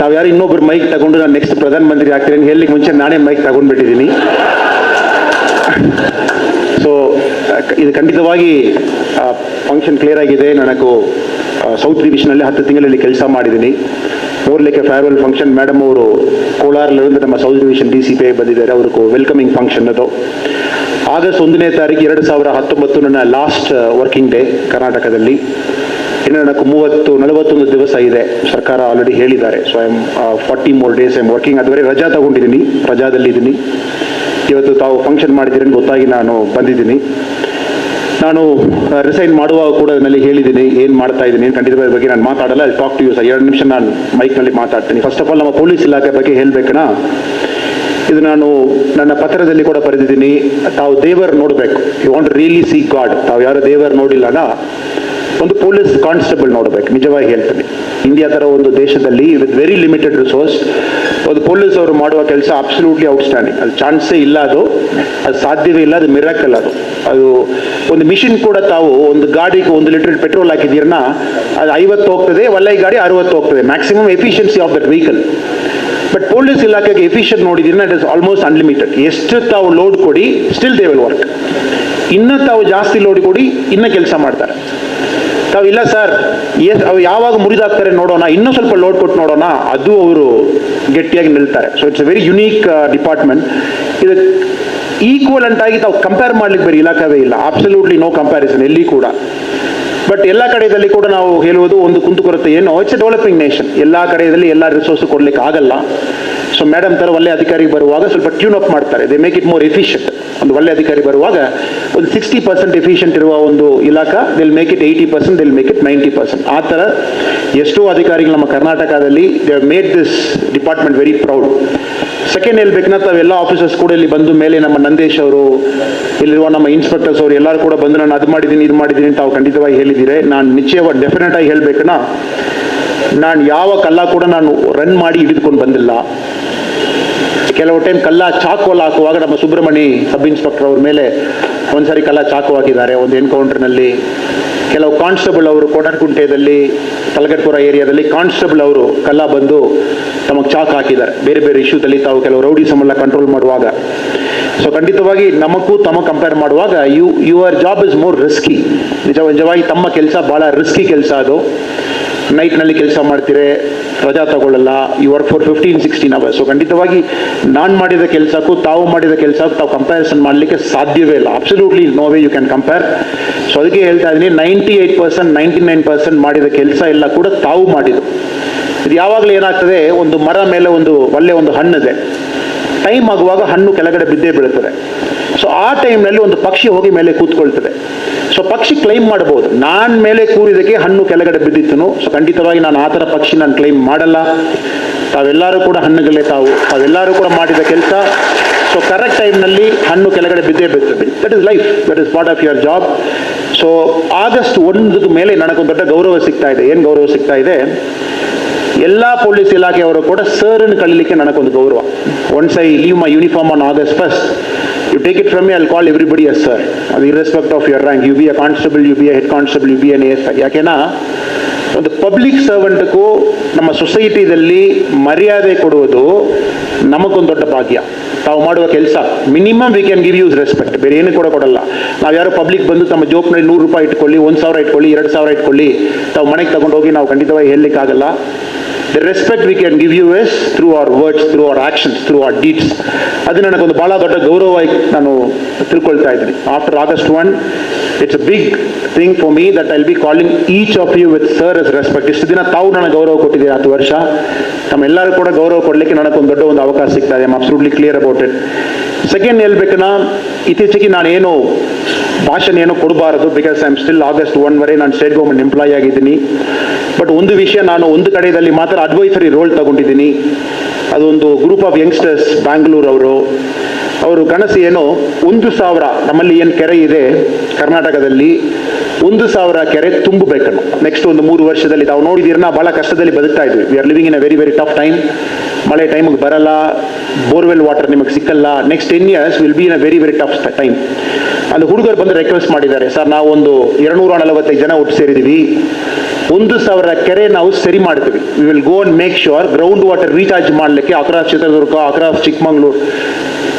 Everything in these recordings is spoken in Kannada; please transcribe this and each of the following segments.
ತಾವ್ ಯಾರು ಇನ್ನೊಬ್ರು ಮೈಕ್ ತಗೊಂಡು ನಾನು ನೆಕ್ಸ್ಟ್ ಪ್ರಧಾನ ಮಂತ್ರಿ ಆಗ್ತೀನಿ ಹೇಳಲಿಕ್ಕೆ ಮುಂಚೆ ನಾನೇ ಮೈಕ್ ತಗೊಂಡ್ಬಿಟ್ಟಿದ್ದೀನಿ. ಸೊ ಇದು ಖಂಡಿತವಾಗಿ ಫಂಕ್ಷನ್ ಕ್ಲಿಯರ್ ಆಗಿದೆ. ನನಗೂ ಸೌತ್ ಡಿವಿಷನಲ್ಲಿ ಹತ್ತು ತಿಂಗಳಲ್ಲಿ ಕೆಲಸ ಮಾಡಿದ್ದೀನಿ. ಓರ್ಲಿಕ್ಕೆ ಫೇರ್ವೆಲ್ ಫಂಕ್ಷನ್ ಮೇಡಮ್ ಅವರು ಕೋಲಾರಲ್ಲಿರುವಂತಹ ನಮ್ಮ south division D C P I ಬಂದಿದ್ದಾರೆ. ಅವ್ರಿಗೂ ವೆಲ್ಕಮಿಂಗ್ ಫಂಕ್ಷನ್ ಅದು. ಆಗಸ್ಟ್ ಒಂದನೇ ತಾರೀಕು ಎರಡು ಸಾವಿರ ಹತ್ತೊಂಬತ್ತು ನನ್ನ ಲಾಸ್ಟ್ ವರ್ಕಿಂಗ್ ಡೇ ಕರ್ನಾಟಕದಲ್ಲಿ. ಇನ್ನು ಮೂವತ್ತು, ನಲವತ್ತೊಂದು ದಿವಸ ಇದೆ. ಸರ್ಕಾರ ಆಲ್ರೆಡಿ ಹೇಳಿದ್ದಾರೆ. So I forty more days I am working ಅದುವರೆ ರಜಾ ತಗೊಂಡಿದ್ದೀನಿ. ರಜಾದಲ್ಲಿ ಇದ್ದೀನಿ ಇವತ್ತು ತಾವು ಫಂಕ್ಷನ್ ಮಾಡಿದ್ದೀರಿ ಗೊತ್ತಾಗಿ ನಾನು ಬಂದಿದ್ದೀನಿ. ನಾನು ರಿಸೈನ್ ಮಾಡುವಾಗ ಕೂಡ ನನಗೆ ಹೇಳಿದ್ದೀನಿ. ಏನು ಮಾಡ್ತಾ ಇದ್ದೀನಿ ಖಂಡಿತವಾದ ಬಗ್ಗೆ ನಾನು ಮಾತಾಡಲ್ಲ. ಟಾಕ್ ಟು ಯು ಸರ್, ಎರಡು ನಿಮಿಷ ನಾನು ಮೈಕ್ನಲ್ಲಿ ಮಾತಾಡ್ತೀನಿ. ಫಸ್ಟ್ ಆಫ್ ಆಲ್ ನಮ್ಮ ಪೊಲೀಸ್ ಇಲಾಖೆ ಬಗ್ಗೆ ಹೇಳಬೇಕಣ ಇದು ನಾನು ನನ್ನ ಪತ್ರದಲ್ಲಿ ಕೂಡ ಬರೆದಿದ್ದೀನಿ. ತಾವು ದೇವರು ನೋಡಬೇಕು. You want really see God ತಾವು ಯಾರು ದೇವರ್ ನೋಡಿಲ್ಲನ? ಒಂದು ಪೊಲೀಸ್ ಕಾನ್ಸ್ಟೇಬಲ್ ನೋಡಬೇಕು, ನಿಜವಾಗಿ ಹೇಳ್ತೀನಿ. ಇಂಡಿಯಾ ಥರ ಒಂದು ದೇಶದಲ್ಲಿ ವಿತ್ ವೆರಿ ಲಿಮಿಟೆಡ್ ರಿಸೋರ್ಸ್ ಒಂದು ಪೊಲೀಸ್ ಅವರು ಮಾಡುವ ಕೆಲಸ ಅಬ್ಸಲ್ಯೂಟ್ಲಿ ಔಟ್ಸ್ಟ್ಯಾಂಡಿಂಗ್ ಅಲ್ಲಿ ಚಾನ್ಸೇ ಇಲ್ಲ ಅದು ಅದು ಸಾಧ್ಯವೇ ಇಲ್ಲ, ಅದು ಮಿರಾಕಲ್ ಅದು. ಅದು ಒಂದು ಮಿಷಿನ್ ಕೂಡ ತಾವು ಒಂದು ಗಾಡಿಗೆ ಒಂದು ಲೀಟರ್ ಪೆಟ್ರೋಲ್ ಹಾಕಿದ್ದೀರನ್ನ ಅದು ಐವತ್ತು ಹೋಗ್ತದೆ ಒಳ್ಳೆ ಗಾಡಿ ಅರವತ್ತು ಹೋಗ್ತದೆ maximum efficiency of that vehicle but police ಇಲಾಖೆಗೆ ಎಫಿಷಿಯಂಟ್ ನೋಡಿದ್ರೆ ಇಟ್ ಇಸ್ ಆಲ್ಮೋಸ್ಟ್ ಅನ್ಲಿಮಿಟೆಡ್ ಎಷ್ಟು ತಾವು ಲೋಡ್ ಕೊಡಿ ಸ್ಟಿಲ್ ದೇ ವಿಲ್ ವರ್ಕ್ ಇನ್ನು ತಾವು ಜಾಸ್ತಿ ಲೋಡ್ ಕೊಡಿ, ಇನ್ನೂ ಕೆಲಸ ಮಾಡ್ತಾರೆ. ತಾವು ಇಲ್ಲ ಸರ್. ಎಸ್ ಅವ್ರು ಯಾವಾಗ ಮುರಿದಾಗ್ತಾರೆ ನೋಡೋಣ. ಇನ್ನೂ ಸ್ವಲ್ಪ ಲೋಡ್ ಕೊಟ್ಟು ನೋಡೋಣ. ಅದು ಅವರು ಗಟ್ಟಿಯಾಗಿ ನಿಲ್ತಾರೆ. So it's a very unique department ಇದು ಈಕ್ವಲೆಂಟ್ ಆಗಿ ತಾವು ಕಂಪೇರ್ ಮಾಡ್ಲಿಕ್ಕೆ ಬೇರೆ ಇಲಾಖೆವೇ ಇಲ್ಲ. ಅಬ್ಸಲ್ಯೂಟ್ಲಿ ನೋ ಕಂಪ್ಯಾರಿಸನ್ ಎಲ್ಲಿ ಕೂಡ. ಬಟ್ ಎಲ್ಲ ಕಡೆಯಲ್ಲಿ ಕೂಡ ನಾವು ಹೇಳುವುದು ಒಂದು ಕುಂದುಕೊರತೆ ಏನು. ಇಟ್ಸ್ ಡೆವಲಪಿಂಗ್ ನೇಷನ್ ಎಲ್ಲ ಕಡೆಯಲ್ಲಿ ಎಲ್ಲ ರಿಸೋರ್ಸ್ ಕೊಡ್ಲಿಕ್ಕೆ ಆಗಲ್ಲ. ಸೊ ಮೇಡಮ್ ಥರ ಒಳ್ಳೆ ಅಧಿಕಾರಿ ಬರುವಾಗ ಸ್ವಲ್ಪ ಟ್ಯೂನ್ ಅಪ್ ಮಾಡ್ತಾರೆ. They make it more efficient ಒಂದು ಒಳ್ಳೆ ಅಧಿಕಾರಿ ಬರುವಾಗ ಒಂದು ಸಿಕ್ಸ್ಟಿ ಪರ್ಸೆಂಟ್ ಎಫಿಷಿಯಂಟ್ ಇರುವ ಒಂದು ಇಲಾಖಾ they'll make it eighty percent they'll make it ninety percent ಆ ಥರ ಎಷ್ಟೋ ಅಧಿಕಾರಿಗಳು ನಮ್ಮ ಕರ್ನಾಟಕದಲ್ಲಿ they made this department very proud second ಹೇಳ್ಬೇಕನ್ನ ತಾವೆಲ್ಲ ಆಫೀಸರ್ಸ್ ಕೂಡ ಇಲ್ಲಿ ಬಂದು ಮೇಲೆ ನಮ್ಮ ನಂದೇಶ್ ಅವರು, ಇಲ್ಲಿರುವ ನಮ್ಮ ಇನ್ಸ್ಪೆಕ್ಟರ್ಸ್ ಅವರು ಎಲ್ಲರೂ ಕೂಡ ಬಂದು, ನಾನು ಅದು ಮಾಡಿದ್ದೀನಿ, ಇದು ಮಾಡಿದ್ದೀನಿ ತಾವು ಖಂಡಿತವಾಗಿ ಹೇಳಿದ್ದೀರಿ. ನಾನು ನಿಶ್ಚಯವಾಗಿ ಡೆಫಿನೆಟ್ ಆಗಿ ಹೇಳ್ಬೇಕನ್ನ ನಾನು ಯಾವ ಕಲ್ಲ ಕೂಡ ನಾನು ರನ್ ಮಾಡಿ ಹಿಡಿದುಕೊಂಡು ಬಂದಿಲ್ಲ. ಕೆಲವು ಟೈಮ್ ಕಲ್ಲ ಚಾಕು ಎಲ್ಲ ಹಾಕುವಾಗ ನಮ್ಮ ಸುಬ್ರಹ್ಮಣಿ ಸಬ್ ಇನ್ಸ್ಪೆಕ್ಟರ್ ಅವ್ರ ಮೇಲೆ ಒಂದ್ಸರಿ ಕಲ್ಲ ಚಾಕು ಹಾಕಿದ್ದಾರೆ. ಒಂದು ಎನ್ಕೌಂಟರ್ನಲ್ಲಿ ಕೆಲವು ಕಾನ್ಸ್ಟೇಬಲ್ ಅವರು ಕೋಟರ್ಕುಂಟೆಯಲ್ಲಿ ತಲಗಟ್ಪುರ ಏರಿಯಾದಲ್ಲಿ ಕಾನ್ಸ್ಟೇಬಲ್ ಅವರು ಕಲ್ಲ ಬಂದು ತಮಗೆ ಚಾಕ್ ಹಾಕಿದ್ದಾರೆ. ಬೇರೆ ಬೇರೆ ಇಶ್ಯೂದಲ್ಲಿ ತಾವು ಕೆಲವು ರೌಡಿ ಎಲ್ಲ ಕಂಟ್ರೋಲ್ ಮಾಡುವಾಗ. ಸೊ ಖಂಡಿತವಾಗಿ ನಮಗೂ ತಮ್ಮ ಕಂಪೇರ್ ಮಾಡುವಾಗ you your job is more risky ನಿಜ, ನಿಜವಾಗಿ ತಮ್ಮ ಕೆಲಸ ಭಾಳ ರಿಸ್ಕಿ ಕೆಲಸ ಅದು. ನೈಟ್ನಲ್ಲಿ ಕೆಲಸ ಮಾಡ್ತೀರಿ, ರಜಾ ತಗೊಳ್ಳಲ್ಲ you work for fifteen sixteen hours so ಖಂಡಿತವಾಗಿ ನಾನು ಮಾಡಿದ ಕೆಲಸಕ್ಕೂ ತಾವು ಮಾಡಿದ ಕೆಲಸಕ್ಕೂ ತಾವು ಕಂಪ್ಯಾರಿಸನ್ ಮಾಡಲಿಕ್ಕೆ ಸಾಧ್ಯವೇ ಇಲ್ಲ. Absolutely no way you can compare so ಅದಕ್ಕೆ ಹೇಳ್ತಾ ಇದ್ದೀನಿ ninety eight percent ninety nine percent ಮಾಡಿದ ಕೆಲಸ ಎಲ್ಲ ಕೂಡ ತಾವು ಮಾಡಿದ್ದು. ಇದು ಯಾವಾಗಲೂ ಏನಾಗ್ತದೆ, ಒಂದು ಮರ ಮೇಲೆ ಒಂದು ಒಳ್ಳೆ ಒಂದು ಹಣ್ಣಿದೆ ಟೈಮ್ ಆಗುವಾಗ ಹಣ್ಣು ಕೆಳಗಡೆ ಬಿದ್ದೇ ಬೀಳುತ್ತದೆ ಸೊ ಆ ಟೈಮ್ನಲ್ಲಿ ಒಂದು ಪಕ್ಷಿ ಹೋಗಿ ಮೇಲೆ ಕೂತ್ಕೊಳ್ತದೆ. ಸೊ ಪಕ್ಷಿ ಕ್ಲೈಮ್ ಮಾಡಬಹುದು ನಾನು ಮೇಲೆ ಕೂರಿದಕ್ಕೆ ಹಣ್ಣು ಕೆಳಗಡೆ ಬಿದ್ದಿತ್ತು ಸೊ ಖಂಡಿತವಾಗಿ ನಾನು ಆ ಥರ ಪಕ್ಷಿ ನಾನು ಕ್ಲೈಮ್ ಮಾಡಲ್ಲ. ತಾವೆಲ್ಲರೂ ಕೂಡ ಹಣ್ಣುಗಳೇ ತಾವು. ತಾವೆಲ್ಲರೂ ಕೂಡ ಮಾಡಿದ ಕೆಲಸ. ಸೊ ಕರೆಕ್ಟ್ ಟೈಮ್ನಲ್ಲಿ ಹಣ್ಣು ಕೆಳಗಡೆ ಬಿದ್ದೇ ಬೀಳ್ತದೆ that is life that is part of your job so August ಒಂದದ ಮೇಲೆ ನನಗೊಂದು ದೊಡ್ಡ ಗೌರವ ಸಿಗ್ತಾ ಇದೆ. ಏನು ಗೌರವ ಸಿಗ್ತಾ ಇದೆ? ಎಲ್ಲ ಪೊಲೀಸ್ ಇಲಾಖೆಯವರು ಕೂಡ ಸರ್ ಅನ್ನು ಕಳೀಲಿಕ್ಕೆ ನನಗೊಂದು ಗೌರವ. Once I leave my uniform on August first you take it from I call call everybody sir ಅದು irrespective of your rank you be a constable, you be a head constable you be an S ಯಾಕೆನಾ ಒಂದು ಪಬ್ಲಿಕ್ ಸರ್ವೆಂಟ್ಗೂ ನಮ್ಮ ಸೊಸೈಟಿದಲ್ಲಿ ಮರ್ಯಾದೆ ಕೊಡುವುದು ನಮಗೊಂದು ದೊಡ್ಡ ಭಾಗ್ಯ. ತಾವು ಮಾಡುವ ಕೆಲಸ minimum we can give us respect ಬೇರೆ ಏನು ಕೂಡ ಕೊಡಲ್ಲ. ನಾವು ಯಾರು ಪಬ್ಲಿಕ್ ಬಂದು ತಮ್ಮ ಜೋಬ್ನಲ್ಲಿ ನೂರು ರೂಪಾಯಿ ಇಟ್ಕೊಳ್ಳಿ ಒಂದು ಸಾವಿರ ಇಟ್ಕೊಳ್ಳಿ ಎರಡು ಸಾವಿರ ಇಟ್ಕೊಳ್ಳಿ ತಾವು ಮನೆಗೆ ತಗೊಂಡು ಹೋಗಿ ನಾವು ಖಂಡಿತವಾಗಿ ಹೇಳಲಿಕ್ಕಾಗಲ್ಲ. The respect we can give you as through our words through our actions through our deeds ಅದು ನನಗೊಂದು ಭಾಳ ದೊಡ್ಡ ಗೌರವವಾಗಿ ನಾನು ತಿಳ್ಕೊಳ್ತಾ ಇದ್ದೀನಿ. After August one it's a big thing for me that I'll be calling each of you with sir as respect ಇಷ್ಟು ದಿನ ತಾವು ನನಗೆ ಗೌರವ ಕೊಟ್ಟಿದ್ದೀರಿ? ಹತ್ತು ವರ್ಷ. ತಮ್ಮೆಲ್ಲರೂ ಕೂಡ ಗೌರವ ಕೊಡಲಿಕ್ಕೆ ನನಗೊಂದು ದೊಡ್ಡ ಒಂದು ಅವಕಾಶ ಸಿಗ್ತಾ ಇದೆ. Absolutely clear about it second ಹೇಳ್ಬೇಕನ್ನ ಇತ್ತೀಚೆಗೆ ನಾನೇನು ಭಾಷಣ ಏನು ಕೊಡಬಾರದು because I am still August ಒನ್ವರೆ ನಾನು ಸ್ಟೇಟ್ ಗೌರ್ಮೆಂಟ್ ಎಂಪ್ಲಾಯ್ ಆಗಿದ್ದೀನಿ. ಬಟ್ ಒಂದು ವಿಷಯ ನಾನು ಒಂದು ಕಡೆಯಲ್ಲಿ ಮಾತ್ರ ಅಡ್ವೈಸರಿ ರೋಲ್ ತಗೊಂಡಿದ್ದೀನಿ. ಅದೊಂದು ಗ್ರೂಪ್ ಆಫ್ ಯಂಗ್ಸ್ಟರ್ಸ್ ಬ್ಯಾಂಗ್ಳೂರ್ ಅವರು. ಅವರು ಕನಸು ಏನು, ಒಂದು ಸಾವಿರ, ನಮ್ಮಲ್ಲಿ ಏನು ಕೆರೆ ಇದೆ ಕರ್ನಾಟಕದಲ್ಲಿ, ಒಂದು ಸಾವಿರ ಕೆರೆ ತುಂಬಬೇಕನ್ನು. ನೆಕ್ಸ್ಟ್ ಒಂದು ಮೂರು ವರ್ಷದಲ್ಲಿ, ತಾವು ನೋಡಿದಿರ ನಾವು ಭಾಳ ಕಷ್ಟದಲ್ಲಿ ಬದುಕ್ತಾ ಇದ್ವಿ. We are living in a very very tough time ಮಳೆ ಟೈಮಿಗೆ ಬರಲ್ಲ ಬೋರ್ವೆಲ್ ವಾಟರ್ ನಿಮಗೆ ಸಿಕ್ಕಲ್ಲ. Next ten years will be in a very very tough time ಅಲ್ಲಿ ಹುಡುಗರು ಬಂದು ರಿಕ್ವೆಸ್ಟ್ ಮಾಡಿದ್ದಾರೆ, ಸರ್, ನಾವೊಂದು ಎರಡುನೂರ ನಲವತ್ತೈದು ಜನ ಒಟ್ಟು ಸೇರಿದ್ದೀವಿ. ಒಂದು ಸಾವಿರ ಕೆರೆ ನಾವು ಸರಿ ಮಾಡ್ತೀವಿ. We will go and make sure ground water recharge ಮಾಡಲಿಕ್ಕೆ ಅಕ್ರಾಸ್ ಚಿತ್ರದುರ್ಗ ಅಕ್ರಾಸ್ ಚಿಕ್ಕಮಂಗ್ಳೂರು,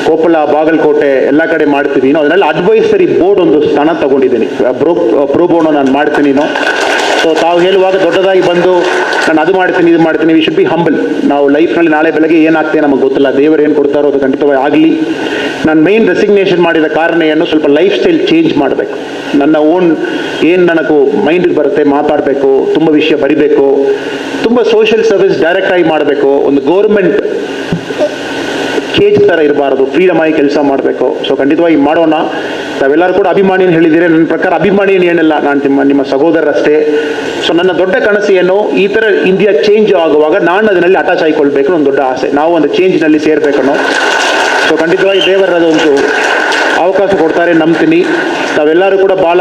ಕೊಪ್ಪಳ, ಬಾಗಲಕೋಟೆ ಎಲ್ಲ ಕಡೆ ಮಾಡ್ತೀವಿ. ನಾನು ಅದರಲ್ಲಿ ಅಡ್ವೈಸರಿ ಬೋರ್ಡ್ ಒಂದು ಸ್ಥಾನ ತಗೊಂಡಿದ್ದೀನಿ. ಬ್ರೋ ನಾನು ಮಾಡ್ತೀನಿ ಸೊ ತಾವು ಹೇಳುವಾಗ ದೊಡ್ಡದಾಗಿ ಬಂದು ನಾನು ಅದು ಮಾಡ್ತೀನಿ, ಇದು ಮಾಡ್ತೀನಿ ವಿ ಶುಡ್ ಬಿ ಹಂಬಲ್ ನಾವು ಲೈಫ್ನಲ್ಲಿ ನಾಳೆ ಬೆಳಗ್ಗೆ ಏನಾಗ್ತದೆ ನಮಗೆ ಗೊತ್ತಿಲ್ಲ. ದೇವರು ಏನು ಕೊಡ್ತಾರೋ ಅದು ಖಂಡಿತವಾಗಿ ಆಗಲಿ. ನಾನು ಮೈನ್ ರೆಸಿಗ್ನೇಷನ್ ಮಾಡಿದ ಕಾರಣ ಏನು? ಸ್ವಲ್ಪ ಲೈಫ್ ಸ್ಟೈಲ್ ಚೇಂಜ್ ಮಾಡಬೇಕು. ನನ್ನ ಓನ್ ಏನು ನನಗೂ ಮೈಂಡಿಗೆ ಬರುತ್ತೆ ಮಾತಾಡಬೇಕು, ತುಂಬ ವಿಷಯ ಬರಿಬೇಕು, ತುಂಬ ಸೋಷಿಯಲ್ ಸರ್ವಿಸ್ ಡೈರೆಕ್ಟಾಗಿ ಮಾಡಬೇಕು, ಒಂದು ಗೌರ್ಮೆಂಟ್ ಕೇಜ್ ಥರ ಇರಬಾರ್ದು ಫ್ರೀಡಮ್ ಆಗಿ ಕೆಲಸ ಮಾಡಬೇಕು. ಸೊ ಖಂಡಿತವಾಗಿ ಮಾಡೋಣ. ತಾವೆಲ್ಲರೂ ಕೂಡ ಅಭಿಮಾನಿ ಅಂತ ಹೇಳಿದ್ದೀರಿ. ನನ್ನ ಪ್ರಕಾರ ಅಭಿಮಾನಿ ಏನಿಲ್ಲ. ನಾನು ನಿಮ್ಮ ನಿಮ್ಮ ಸಹೋದರರಷ್ಟೇ. ಸೊ ನನ್ನ ದೊಡ್ಡ ಕನಸು ಏನು? ಈ ಥರ ಇಂಡಿಯಾ ಚೇಂಜ್ ಆಗುವಾಗ ನಾನು ಅದರಲ್ಲಿ ಅಟ್ಯಾಚ್ ಆಗಿಕೊಳ್ಬೇಕು ಒಂದು ದೊಡ್ಡ ಆಸೆ. ನಾವು ಒಂದು ಚೇಂಜ್ನಲ್ಲಿ ಸೇರ್ಬೇಕನ್ನೋ ಸೊ ಖಂಡಿತವಾಗಿ ದೇವರ ಅದೊಂದು ಅವಕಾಶ ಕೊಡ್ತಾರೆ, ನಂಬ್ತೀನಿ. ತಾವೆಲ್ಲರೂ ಕೂಡ ಭಾಳ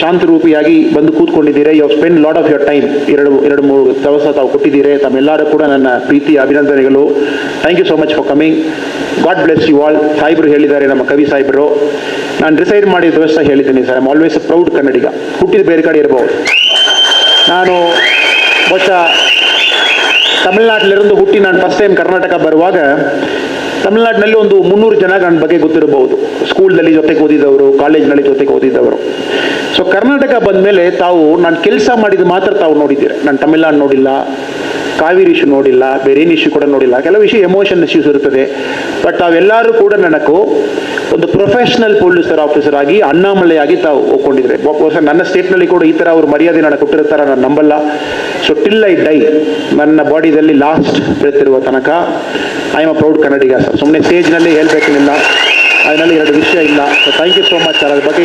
ಶಾಂತಿರೂಪಿಯಾಗಿ ಬಂದು ಕೂತ್ಕೊಂಡಿದ್ದೀರಾ. You spend lot of your time ಎರಡು ಎರಡು, ಮೂರು ದವಸ ತಾವು ಕೊಟ್ಟಿದ್ದೀರಿ. ತಾವೆಲ್ಲರೂ ಕೂಡ ನನ್ನ ಪ್ರೀತಿ ಅಭಿನಂದನೆಗಳು. Thank you so much for coming God bless you all ಸಾಹಿಬ್ರು ಹೇಳಿದ್ದಾರೆ, ನಮ್ಮ ಕವಿ ಸಾಹಿಬರು. ನಾನು ಡಿಸೈಡ್ ಮಾಡಿದ ದಿವಸ ಹೇಳಿದ್ದೀನಿ sir. I'm always proud Kannadiga. ಹುಟ್ಟಿದ ಬೇರೆ ಕಡೆ ಇರಬಹುದು ನಾನು ಬಹುಶಃ ತಮಿಳ್ನಾಟಿಲಿருந்து ಹುಟ್ಟಿ ನಾನು ಫಸ್ಟ್ ಟೈಮ್ ಕರ್ನಾಟಕ ಬರುವಾಗ ತಮಿಳ್ನಾಡಿನಲ್ಲಿ ಒಂದು ಮುನ್ನೂರು ಜನ ನನ್ನ ಬಗ್ಗೆ ಗೊತ್ತಿರಬಹುದು. ಸ್ಕೂಲ್ನಲ್ಲಿ ಜೊತೆಗೆ ಓದಿದವರು, ಕಾಲೇಜ್ನಲ್ಲಿ ಜೊತೆಗೆ ಓದಿದವರು. ಸೊ ಕರ್ನಾಟಕ ಬಂದಮೇಲೆ ತಾವು ನಾನು ಕೆಲಸ ಮಾಡಿದ ಮಾತ್ರ ತಾವು ನೋಡಿದ್ದೀರಿ? ನಾನು ತಮಿಳ್ನಾಡು ನೋಡಿಲ್ಲ, ಕಾವೇರಿ ಇಶ್ಯೂ ನೋಡಿಲ್ಲ ಬೇರೆ ಇಶ್ಯೂ ಕೂಡ ನೋಡಿಲ್ಲ. ಕೆಲವು ವಿಷಯ ಎಮೋಷನ್ ಇಶ್ಯೂಸ್ ಇರ್ತದೆ ಬಟ್ ತಾವೆಲ್ಲರೂ ಕೂಡ ನನಗೂ ಒಂದು ಪ್ರೊಫೆಷನಲ್ ಪೊಲೀಸರ್ ಆಫೀಸರ್ ಆಗಿ, ಅಣ್ಣಾಮಲೆಯಾಗಿ ತಾವು ಒಪ್ಕೊಂಡಿದ್ರೆ. ನನ್ನ ಸ್ಟೇಟ್ನಲ್ಲಿ ಕೂಡ ಈ ಥರ ಅವರು ಮರ್ಯಾದೆ ನನಗೆ ಕೊಟ್ಟಿರ್ತಾರೆ ನಾನು ನಂಬಲ್ಲ. ಸೊ ಟಿಲ್ ಐ ಡೈ ನನ್ನ ಬಾಡಿದಲ್ಲಿ ಲಾಸ್ಟ್ ಬೆಳೆತಿರುವ ತನಕ I am a proud Kannadiga sir ಸುಮ್ಮನೆ ಸ್ಟೇಜ್ನಲ್ಲಿ ಹೇಳ್ಬೇಕೇನಿಲ್ಲ ಅದರಲ್ಲಿ ಎರಡು ವಿಷಯ ಇಲ್ಲ. So thank you so much sir ಅದ್ರ ಬಗ್ಗೆ